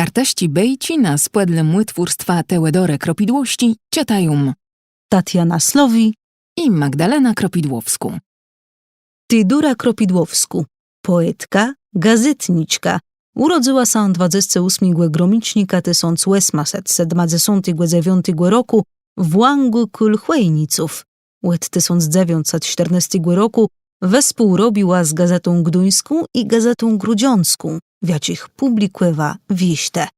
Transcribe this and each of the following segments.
Karteści bejci na spłedle młytwórstwa Tełedore Kropidłości ciatają Tatiana Slowi, i Magdalena Kropidłowsku. Tydura Kropidłowsku, poetka, gazetniczka. Urodziła się 28 gromicznika 1879 roku w Łangu Kulchwejniców. Łet 1914 roku wespół robiła z Gazetą Gduńską i Gazetą Grudziącką, w jakich publikuje wieście.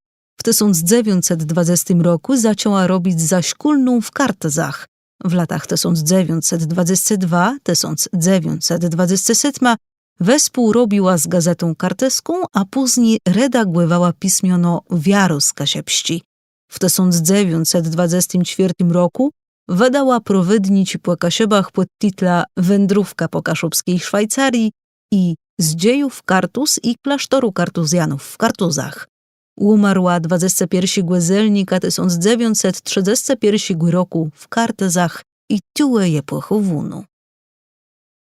W 1920 roku zaczęła robić zaśkulną w Kartezach. W latach 1922-1927 wespół robiła z Gazetą Karteską, a później redagowała pismiono Wiarus Kasiepści. W 1924 roku wydała prowydnić po Kasiebach pod titla Wędrówka po kaszubskiej Szwajcarii i z dziejów Kartus i klasztoru kartuzjanów w Kartuzach. Umarła 21 gwezelnika 1931 roku w Kartezach i tułe je pochowunu.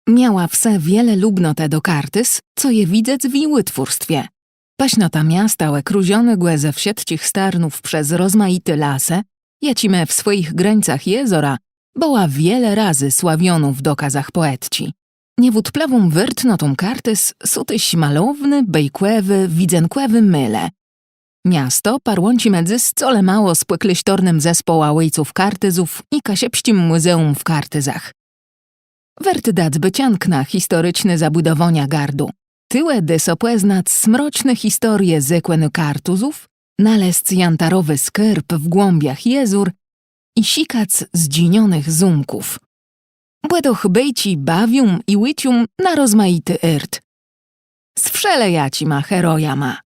Miała wse wiele lubnote do kartys, co je widzec w jej łytwórstwie. Paśnota miasta łekruzione głeze wsiedcich starnów przez rozmaite lasy, jacime w swoich grańcach jezora, była wiele razy sławioną w dokazach poetci. Niewód plawą wyrtnotą kartys sutyś malowny, bejkłewy, widzenkłewy myle. Miasto parłąci między scole mało z płykliśtornym zespoła łejców kartyzów i kasiepścim muzeum w kartyzach. Werty dać byciankna historyczne zabudowania gardu. Tyłe dysopłeznat smroczne historie zykłeny kartuzów, nalezc jantarowy skyrp w głąbiach jezur i sikac zdzinionych zumków. Błedoch bejci bawium i łycium na rozmaity irt. Z wszele jaci ma heroja ma.